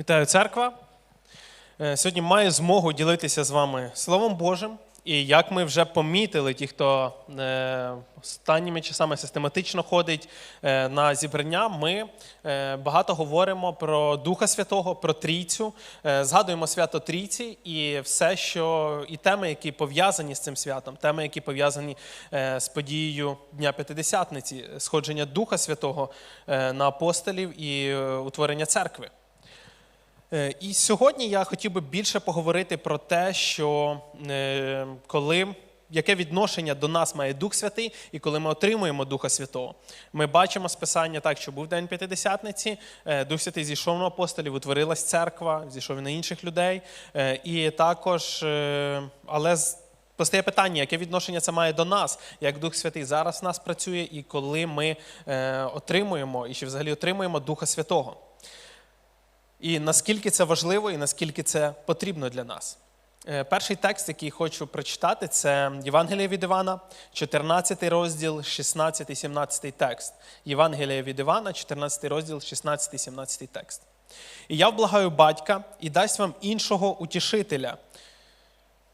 Вітаю церква. Е, Сьогодні маю змогу ділитися з вами Словом Божим. І як ми вже помітили, ті, хто е, останніми часами систематично ходить е, на зібрання, ми багато говоримо про Духа Святого, про Трійцю, згадуємо свято Трійці і все, що і теми, які пов'язані з цим святом, теми, які пов'язані з подією Дня П'ятидесятниці, сходження Духа Святого на апостолів і утворення церкви. Е, І сьогодні я хотів би більше поговорити про те, що е, коли. Яке відношення до нас має Дух Святий, і коли ми отримуємо Духа Святого? Ми бачимо з Писання так, що був День П'ятидесятниці, е, Дух Святий зійшов на апостолів, утворилась церква, зійшов на інших людей. І також, але постає питання, яке відношення це має до нас, як Дух Святий зараз в нас працює, і коли ми отримуємо, і чи взагалі отримуємо Духа Святого. І наскільки це важливо, і наскільки це потрібно для нас. Е, Перший текст, який хочу прочитати, це Євангеліє від Івана, 14 розділ, 16 17 текст. Євангеліє від Івана, 14 розділ, 16 17 текст. І я вблагаю батька і дасть вам іншого утішителя,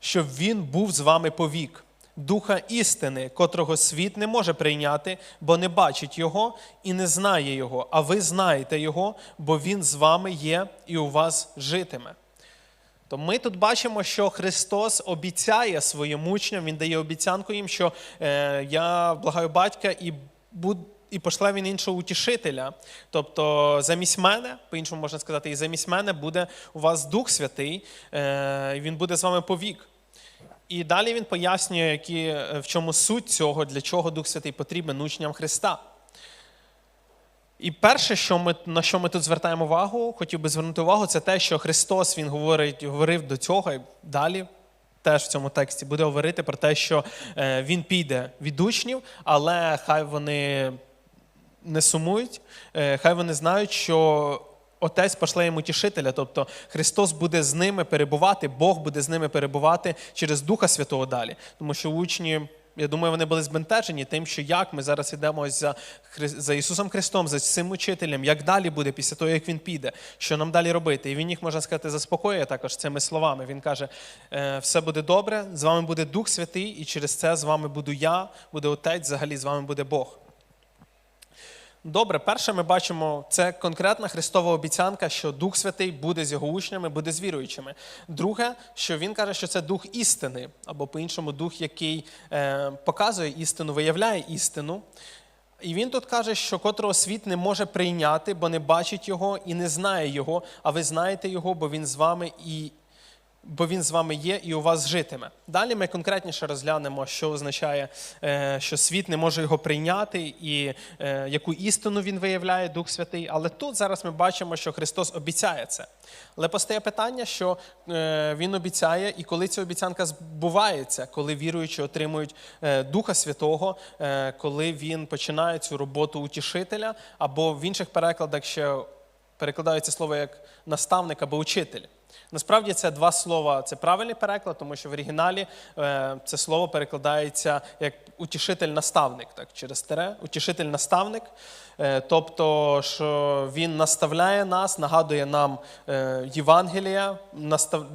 щоб він був з вами повік, духа істини, котрого світ не може прийняти, бо не бачить його і не знає його, а ви знаєте його, бо він з вами є і у вас житиме. То ми тут бачимо, що Христос обіцяє своїм учням, Він дає обіцянку їм, що е, я благаю батька і буд, і пошле він іншого утішителя. Тобто, замість мене, по-іншому можна сказати, і замість мене буде у вас Дух Святий, е, він буде з вами повік. І далі він пояснює, які, е, в чому суть цього, для чого Дух Святий потрібен учням Христа. І перше, що ми, на що ми тут звертаємо увагу, хотів би звернути увагу, це те, що Христос Він говорить, говорив до цього і далі. Теж в цьому тексті буде говорити про те, що е, він піде від учнів, але хай вони не сумують, е, хай вони знають, що Отець пошле їм утішителя, тобто Христос буде з ними перебувати, Бог буде з ними перебувати через Духа Святого далі. Тому що учні, я думаю, вони були збентежені тим, що як ми зараз йдемо за, за Ісусом Христом, за цим учителем, як далі буде після того, як Він піде, що нам далі робити. І він їх, можна сказати, заспокоює також цими словами. Він каже: «Е, все буде добре, з вами буде Дух Святий, і через це з вами буду я, буде Отець, взагалі з вами буде Бог. Добре, перше ми бачимо, це конкретна Христова обіцянка, що Дух Святий буде з його учнями, буде з віруючими. Друге, що він каже, що це дух істини, або по-іншому дух, який е, показує істину, виявляє істину. І він тут каже, що котрого світ не може прийняти, бо не бачить його і не знає його, а ви знаєте його, бо він з вами і бо він з вами є і у вас житиме. Далі ми конкретніше розглянемо, що означає, е, що світ не може його прийняти і е, яку істину він виявляє, Дух Святий. Але тут зараз ми бачимо, що Христос обіцяє це. Але постає питання, що е, Він обіцяє, і коли ця обіцянка збувається, коли віруючі отримують Духа Святого, коли він починає цю роботу утішителя, або в інших перекладах ще перекладається слово як наставник або учитель. Насправді це два слова, це правильний переклад, тому що в оригіналі е, це слово перекладається як утішитель-наставник, так, через тере, утішитель-наставник. Е, тобто, що він наставляє нас, нагадує нам е, Євангелія,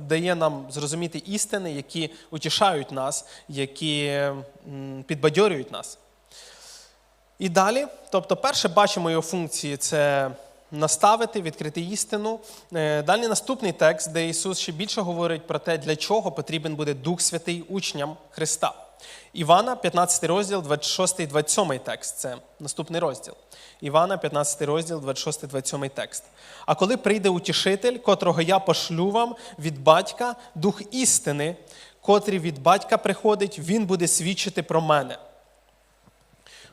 дає нам зрозуміти істини, які утішають нас, які підбадьорюють нас. І далі, тобто, перше бачимо його функції це наставити, відкрити істину. Е, Далі наступний текст, де Ісус ще більше говорить про те, для чого потрібен буде Дух Святий учням Христа. Івана, 15 розділ, 26 27 текст. Це наступний розділ. Івана, 15 розділ, 26 27 текст. А коли прийде утішитель, котрого я пошлю вам від батька, дух істини, котрий від батька приходить, він буде свідчити про мене.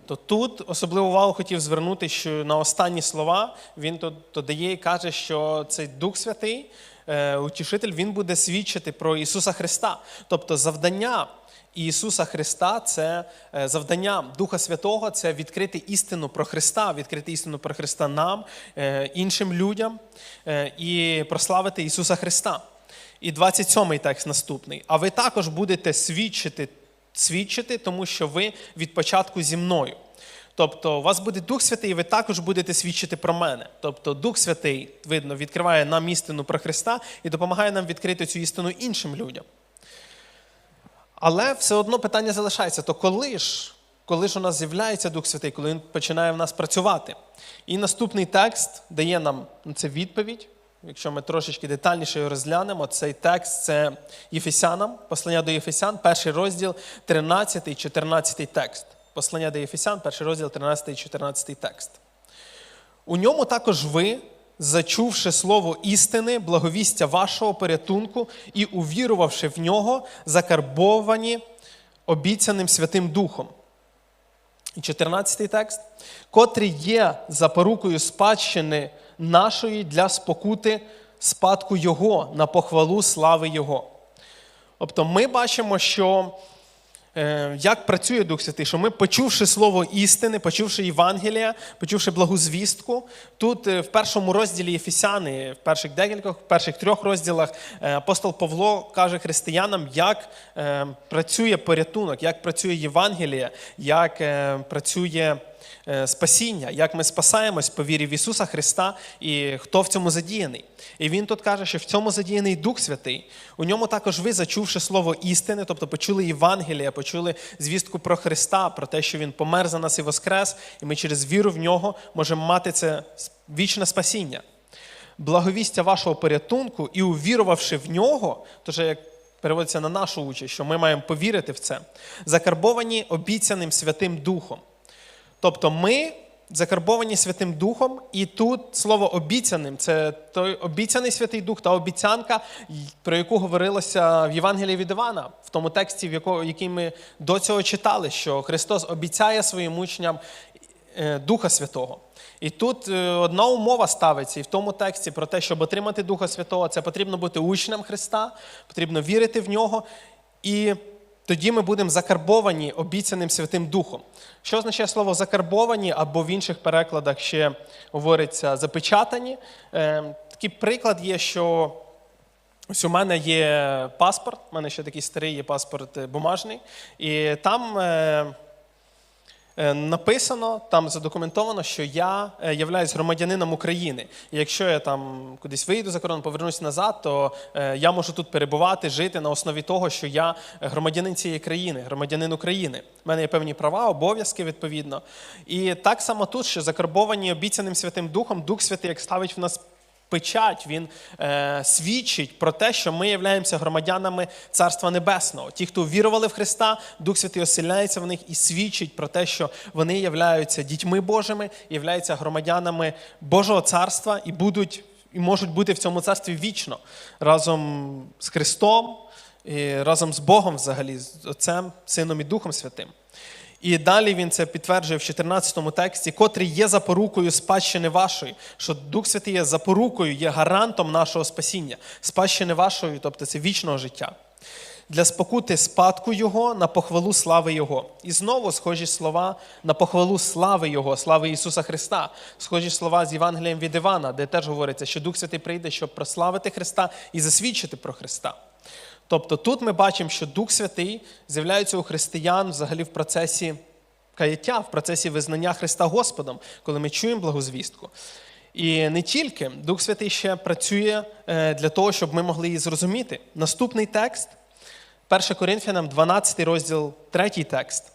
То тут особливу увагу хотів звернути, що на останні слова він то, то дає і каже, що цей Дух Святий, е, утішитель, він буде свідчити про Ісуса Христа. Тобто завдання Ісуса Христа це е, завдання Духа Святого це відкрити істину про Христа, відкрити істину про Христа нам, е, іншим людям і прославити Ісуса Христа. І 27-й текст наступний. А ви також будете свідчити свідчити, тому що ви від початку зі мною. Тобто, у вас буде Дух Святий, і ви також будете свідчити про мене. Тобто, Дух Святий, видно, відкриває нам істину про Христа і допомагає нам відкрити цю істину іншим людям. Але все одно питання залишається: то коли ж, коли ж у нас з'являється Дух Святий, коли він починає в нас працювати? І наступний текст дає нам на це відповідь. Якщо ми трошечки детальніше його розглянемо, цей текст це Єфесянам, послання до Єфесян, перший розділ, 13 і 14 текст. Послання до Єфесян, перший розділ, 13 і 14 текст. У ньому також ви, зачувши слово істини, благовістя вашого порятунку і увірувавши в нього, закарбовані обіцяним Святим Духом. І 14 текст, котрий є запорукою спадщини нашої для спокути спадку Його на похвалу слави Його. Тобто ми бачимо, що е, як працює Дух Святий, що ми, почувши слово істини, почувши Євангелія, почувши благу звістку, тут е, в першому розділі Єфесяни, в перших декількох, в перших трьох розділах е, апостол Павло каже християнам, як працює порятунок, як працює Євангелія, як працює спасіння, як ми спасаємось по вірі в Ісуса Христа і хто в цьому задіяний. І він тут каже, що в цьому задіяний Дух Святий. У ньому також ви, зачувши слово істини, тобто почули Євангелія, почули звістку про Христа, про те, що Він помер за нас і воскрес, і ми через віру в нього можемо мати це вічне спасіння. Благовістя вашого порятунку і увірувавши в нього, тож як переводиться на нашу участь, що ми маємо повірити в це, закарбовані обіцяним Святим Духом. Тобто ми закарбовані Святим Духом, і тут слово обіцяним це той обіцяний Святий Дух та обіцянка, про яку говорилося в Євангелії від Івана, в тому тексті, в якого, який ми до цього читали, що Христос обіцяє своїм учням е, Духа Святого. І тут е, одна умова ставиться і в тому тексті про те, щоб отримати Духа Святого, це потрібно бути учнем Христа, потрібно вірити в нього. І тоді ми будемо закарбовані обіцяним Святим Духом. Що означає слово закарбовані, або в інших перекладах ще говориться запечатані. Е, Такий приклад є, що ось у мене є паспорт, у мене ще такий старий є паспорт е, бумажний, і там. Е, Написано, там задокументовано, що я е, являюсь громадянином України. І якщо я там кудись вийду за кордон, повернусь назад, то е, я можу тут перебувати, жити на основі того, що я громадянин цієї країни, громадянин України. У мене є певні права, обов'язки відповідно. І так само тут, що закарбовані обіцяним Святим Духом, Дух Святий, як ставить в нас печать, він е, свідчить про те, що ми являємося громадянами Царства Небесного. Ті, хто вірували в Христа, Дух Святий оселяється в них і свідчить про те, що вони являються дітьми Божими, являються громадянами Божого царства і будуть і можуть бути в цьому царстві вічно разом з Христом, і разом з Богом, взагалі, з Отцем, Сином і Духом Святим. І далі він це підтверджує в 14 тексті, котрий є запорукою спадщини вашої, що Дух Святий є запорукою, є гарантом нашого спасіння, спадщини вашої, тобто це вічного життя. Для спокути спадку Його на похвалу слави Його. І знову схожі слова на похвалу слави Його, слави Ісуса Христа, схожі слова з Євангелієм від Івана, де теж говориться, що Дух Святий прийде, щоб прославити Христа і засвідчити про Христа. Тобто тут ми бачимо, що Дух Святий з'являється у християн взагалі в процесі каяття, в процесі визнання Христа Господом, коли ми чуємо благозвістку. І не тільки Дух Святий ще працює е, для того, щоб ми могли її зрозуміти. Наступний текст, 1 Коринфянам, 12 розділ, 3 текст.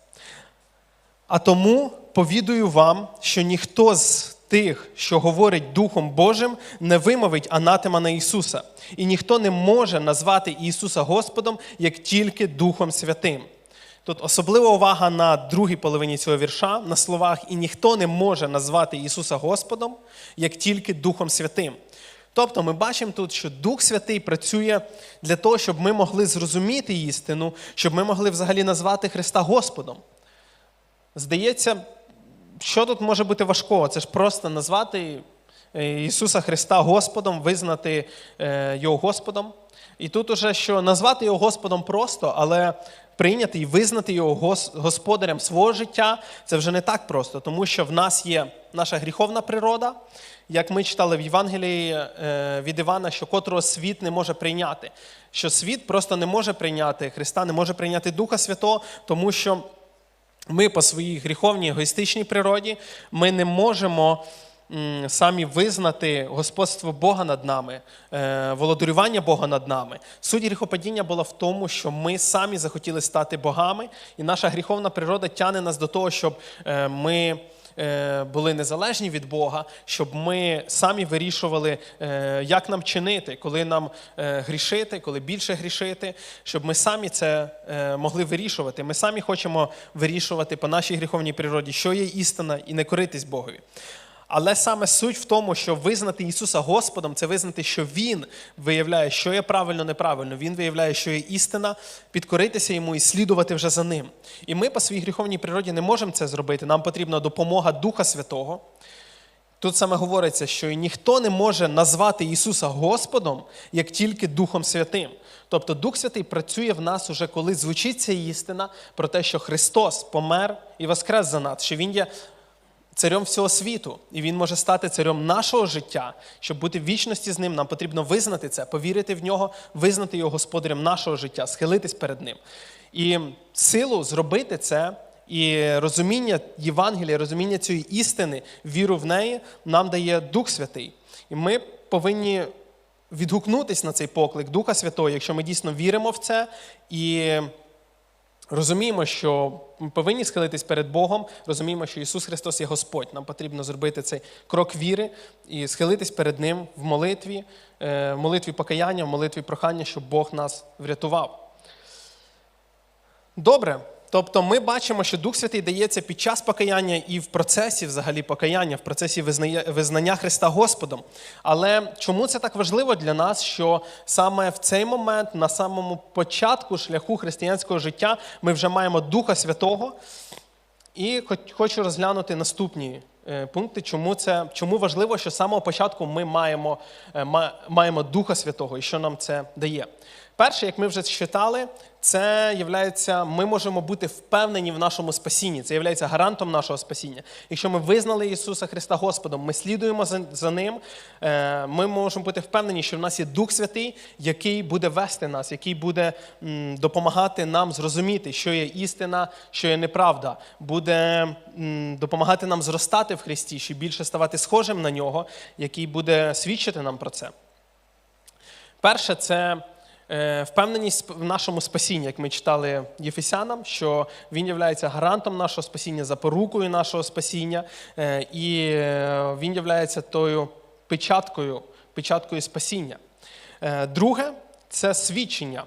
А тому повідую вам, що ніхто з тих, що говорить Духом Божим, не вимовить анатема на Ісуса. І ніхто не може назвати Ісуса Господом, як тільки Духом Святим. Тут особлива увага на другій половині цього вірша, на словах, і ніхто не може назвати Ісуса Господом, як тільки Духом Святим. Тобто ми бачимо тут, що Дух Святий працює для того, щоб ми могли зрозуміти істину, щоб ми могли взагалі назвати Христа Господом. Здається, що тут може бути важкого? Це ж просто назвати е, Ісуса Христа Господом, визнати е, Його Господом. І тут уже що назвати Його Господом просто, але прийняти і визнати Його господарем свого життя це вже не так просто, тому що в нас є наша гріховна природа, як ми читали в Євангелії е, від Івана, що котрого світ не може прийняти. Що світ просто не може прийняти Христа, не може прийняти Духа Святого, тому що ми по своїй гріховній егоїстичній природі ми не можемо самі визнати господство Бога над нами, е, володарювання Бога над нами. Суть гріхопадіння була в тому, що ми самі захотіли стати богами, і наша гріховна природа тяне нас до того, щоб е, ми. Е, Були незалежні від Бога, щоб ми самі вирішували, е, як нам чинити, коли нам е, грішити, коли більше грішити, щоб ми самі це могли вирішувати. Ми самі хочемо вирішувати по нашій гріховній природі, що є істина, і не коритись Богові. Але саме суть в тому, що визнати Ісуса Господом, це визнати, що Він виявляє, що є правильно, неправильно. Він виявляє, що є істина, підкоритися йому і слідувати вже за ним. І ми по своїй гріховній природі не можемо це зробити. Нам потрібна допомога Духа Святого. Тут саме говориться, що ніхто не може назвати Ісуса Господом, як тільки Духом Святим. Тобто Дух Святий працює в нас уже, коли звучить ця істина про те, що Христос помер і воскрес за нас, що Він є царем всього світу, і Він може стати царем нашого життя. Щоб бути в вічності з ним, нам потрібно визнати це, повірити в нього, визнати його господарем нашого життя, схилитись перед ним. І силу зробити це. І розуміння Євангелія, розуміння цієї істини, віру в неї нам дає Дух Святий. І ми повинні відгукнутися на цей поклик Духа Святого, якщо ми дійсно віримо в це і розуміємо, що ми повинні схилитись перед Богом, розуміємо, що Ісус Христос є Господь. Нам потрібно зробити цей крок віри і схилитись перед Ним в молитві, е, в молитві покаяння, в молитві прохання, щоб Бог нас врятував. Добре. Тобто ми бачимо, що Дух Святий дається під час покаяння і в процесі взагалі покаяння, в процесі визнання, Христа Господом. Але чому це так важливо для нас, що саме в цей момент, на самому початку шляху християнського життя, ми вже маємо Духа Святого? І хочу розглянути наступні е, пункти, чому це чому важливо, що з самого початку ми маємо, е, маємо Духа Святого і що нам це дає. Перше, як ми вже читали, це являється, ми можемо бути впевнені в нашому спасінні. Це є гарантом нашого спасіння. Якщо ми визнали Ісуса Христа Господом, ми слідуємо за, за Ним, е, ми можемо бути впевнені, що в нас є Дух Святий, який буде вести нас, який буде допомагати нам зрозуміти, що є істина, що є неправда, буде допомагати нам зростати в Христі, ще більше ставати схожим на нього, який буде свідчити нам про це. Перше, це впевненість в нашому спасінні, як ми читали Єфесянам, що він є гарантом нашого спасіння, запорукою нашого спасіння, е, і е, він є тою печаткою, печаткою спасіння. Е, Друге, це свідчення.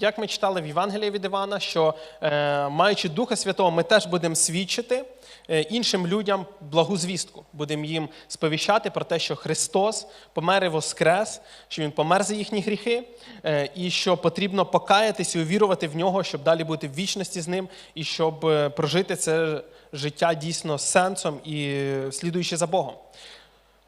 Як ми читали в Євангелії від Івана, що е, маючи Духа Святого, ми теж будемо свідчити е, іншим людям благу звістку. Будемо їм сповіщати про те, що Христос помер і воскрес, що Він помер за їхні гріхи, е, і що потрібно покаятися і увірувати в нього, щоб далі бути в вічності з ним, і щоб прожити це життя дійсно сенсом і слідуючи за Богом.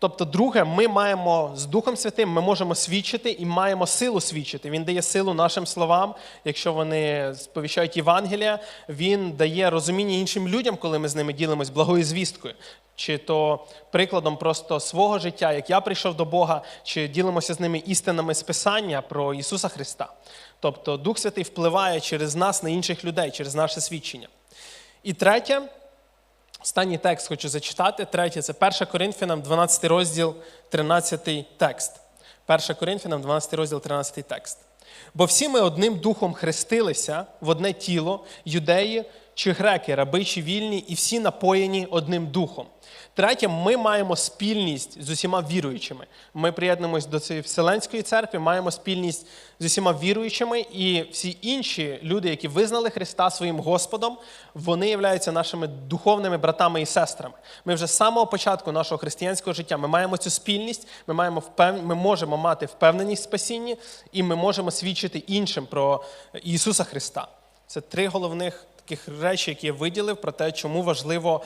Тобто, друге, ми маємо з Духом Святим, ми можемо свідчити і маємо силу свідчити. Він дає силу нашим словам, якщо вони сповіщають Євангелія, він дає розуміння іншим людям, коли ми з ними ділимось благою звісткою. Чи то прикладом просто свого життя, як я прийшов до Бога, чи ділимося з ними істинами з Писання про Ісуса Христа. Тобто Дух Святий впливає через нас на інших людей, через наше свідчення. І третє, Останній текст хочу зачитати. Третє це 1 Коринфянам, 12 розділ, 13 текст. 1 Коринфянам, 12 розділ, 13 текст. Бо всі ми одним духом хрестилися в одне тіло, юдеї чи греки, раби чи вільні, і всі напоєні одним духом. Третє, ми маємо спільність з усіма віруючими. Ми приєднуємось до цієї Вселенської церкви, маємо спільність з усіма віруючими, і всі інші люди, які визнали Христа своїм Господом, вони являються нашими духовними братами і сестрами. Ми вже з самого початку нашого християнського життя ми маємо цю спільність, ми, маємо впев... ми можемо мати впевненість в спасінні, і ми можемо свідчити іншим про Ісуса Христа. Це три головних таких речі, які я виділив, про те, чому важливо,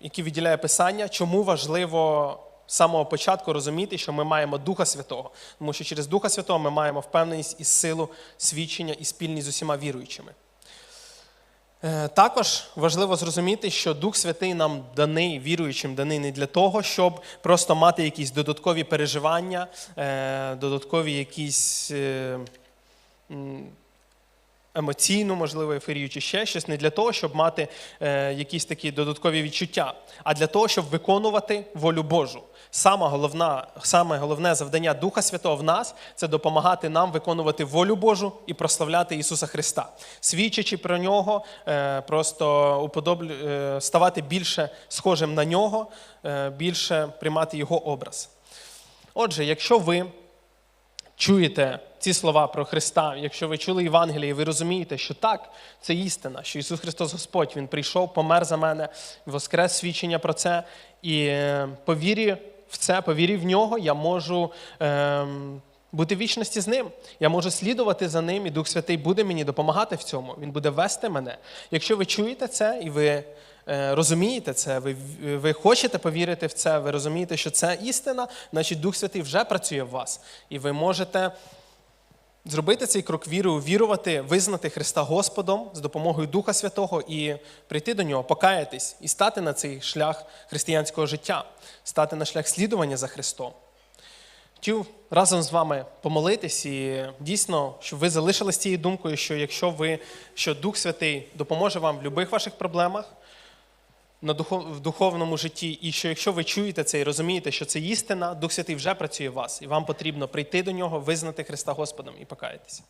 які виділяє Писання, чому важливо з самого початку розуміти, що ми маємо Духа Святого. Тому що через Духа Святого ми маємо впевненість і силу свідчення і спільність з усіма віруючими. Е, Також важливо зрозуміти, що Дух Святий нам даний, віруючим даний не для того, щоб просто мати якісь додаткові переживання, е, додаткові якісь. Емоційну, можливо, ейфорію чи ще щось, не для того, щоб мати е, якісь такі додаткові відчуття, а для того, щоб виконувати волю Божу. Саме головна, саме головне завдання Духа Святого в нас це допомагати нам виконувати волю Божу і прославляти Ісуса Христа, свідчачи про нього, е, просто уподоблю, е, ставати більше схожим на нього, е, більше приймати його образ. Отже, якщо ви чуєте ці слова про Христа, якщо ви чули Євангеліє, ви розумієте, що так, це істина, що Ісус Христос Господь, Він прийшов, помер за мене, воскрес свідчення про це. І е, по вірі в це, по вірі в нього, я можу. ем, бути в вічності з ним. Я можу слідувати за ним, і Дух Святий буде мені допомагати в цьому. Він буде вести мене. Якщо ви чуєте це і ви е, розумієте це, ви, ви хочете повірити в це, ви розумієте, що це істина, значить Дух Святий вже працює в вас. І ви можете зробити цей крок віри, увірувати, визнати Христа Господом з допомогою Духа Святого і прийти до нього, покаятись і стати на цей шлях християнського життя, стати на шлях слідування за Христом. Хотів разом з вами помолитись і дійсно, щоб ви залишились цією думкою, що якщо ви, що Дух Святий допоможе вам в будь-яких ваших проблемах на духов, в духовному житті, і що якщо ви чуєте це і розумієте, що це істина, Дух Святий вже працює в вас, і вам потрібно прийти до нього, визнати Христа Господом і покаятися.